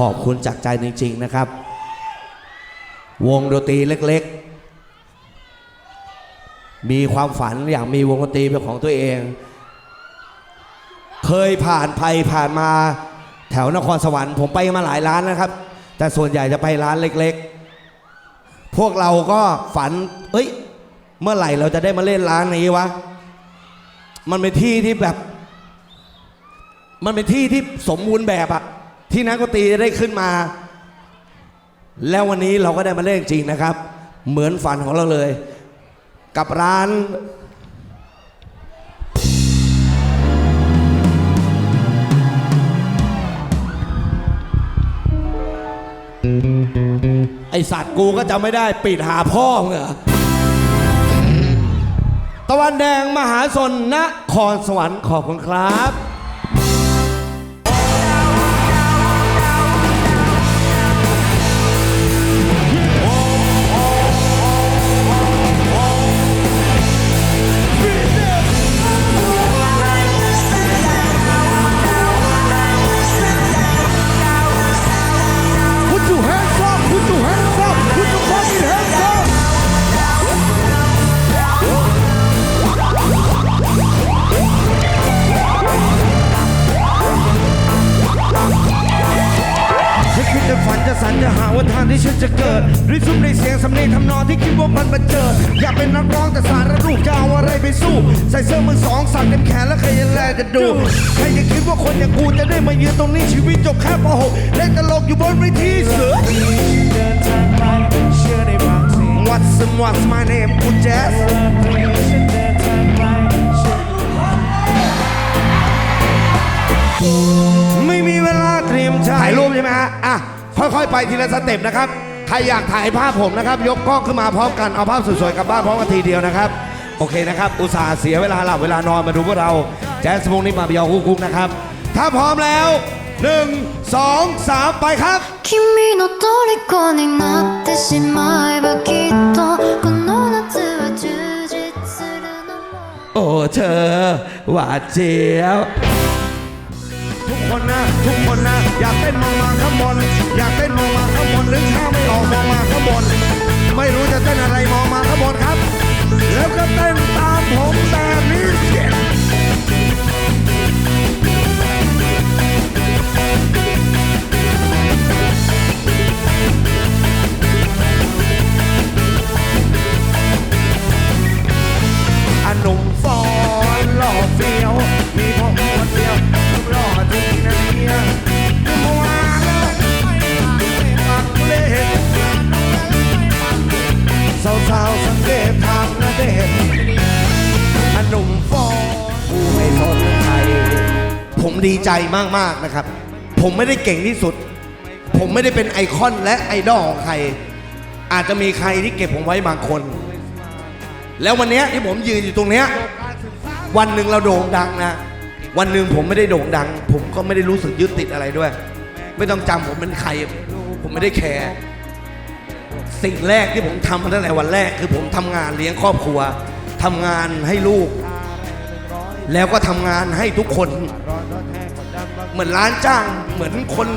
ขอบคุณจากใจจริง ๆ นะครับ วงดนตรีเล็กๆ มีความฝันอยากมีวงดนตรีเป็นของตัวเอง เคยผ่านไปผ่านมาแถวนครสวรรค์ผมไปมาหลายร้านนะครับ แต่ส่วนใหญ่จะไปร้านเล็กๆ พวกเราก็ฝัน เอ้ย เมื่อไหร่เราจะได้มาเล่นร้านนี้วะ มันเป็นที่ที่แบบ มันเป็นที่ที่สมบูรณ์แบบอะ ที่นักดนตรีได้ขึ้นมา แล้ววันนี้เราก็ได้มาเล่นจริงนะครับ เหมือนฝันของเราเลย กับร้านไอสัตว์กูก็จำไม่ได้ปิดหาพ่อมึงเหรอตะวันแดงมหาสนนครสวรรค์ขอบคุณครับ ทางที่ฉันจะเกิดริซุมในเสียงสำเนียงทำนองที่คิดว่ามันบันเจิดอยากเป็นนักร้องแต่สารรูปจะเอาอะไรไปสู้ ใส่เสื้อมือสองสักเต็มแขนแล้วใครจะแลกระดูใครจะคิดว่าคนอย่างกูจะได้มายืนตรงนี้ชีวิตจบแค่ป .6 เล่นตลกอยู่บนเวทีเสือเดินทางไปเชื่อในบางสิ่ง What's and what's my name กูแจ๊สฉันเดินทางไปเชื่อไม่มีเวลาเตรียมใจถ่ายรูปใช่ไหมฮะอะ ค่อยๆ ไปทีละสเต็ปนะครับ ใครอยากถ่ายภาพผมนะครับ ยกกล้องขึ้นมาพร้อมกัน เอาภาพสวยๆ กลับบ้านพร้อมกันทีเดียวนะครับ โอเคนะครับ อุตส่าห์เสียเวลาหลับเวลานอนมาดูพวกเรา แจ๊สวงนี้มาเบียวคุกๆนะครับ ถ้าพร้อมแล้ว 1 2 3 ไปครับ 君の虜になってしまえばきっとこの夏は充実するのも โอ้เธอหวาดเจียว ทุกคนนะ ทุกคนนะ อยากเต้นมองมาข้างบน อยากเต้นมองมาข้างบนหรือข้าไม่ออกมองมาข้างบน ดีใจมากๆนะครับ ผมไม่ได้เก่งที่สุด ผมไม่ได้เป็นไอคอนและไอดอลของใคร อาจจะมีใครที่เก็บผมไว้บางคน แล้ววันนี้ที่ผมยืนอยู่ตรงเนี้ยวันหนึ่งเราโด่งดังนะวันหนึ่งผมไม่ได้โด่งดัง ผมก็ไม่ได้รู้สึกยึดติดอะไรด้วย ไม่ต้องจำผมเป็นใคร ผมไม่ได้แคร์สิ่งแรกที่ผมทำตั้งแต่วันแรก คือผมทำงานเลี้ยงครอบครัวทำงานให้ลูก แล้วก็ทำงานให้ทุกคน เหมือนร้านจ้างเหมือนคน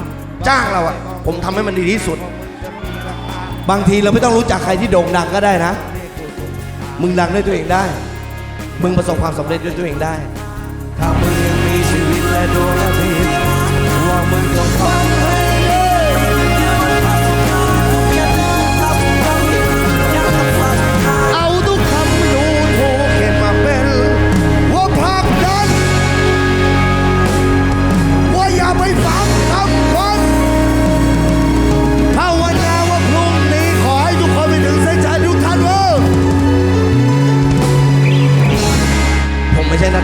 จ้างเราอะผมทำให้มันดีที่สุด บางทีเราไม่ต้องรู้จักใครที่โด่งดังก็ได้นะ มึงดังด้วยตัวเองได้ มึงประสบความสำเร็จด้วยตัวเองได้ ถ้ามึงยังมีชีวิตและดวงอาทิตย์ว่ามึงต้องทำ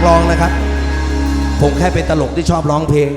ร้องนะครับ ผมแค่เป็นตลกที่ชอบร้องเพลง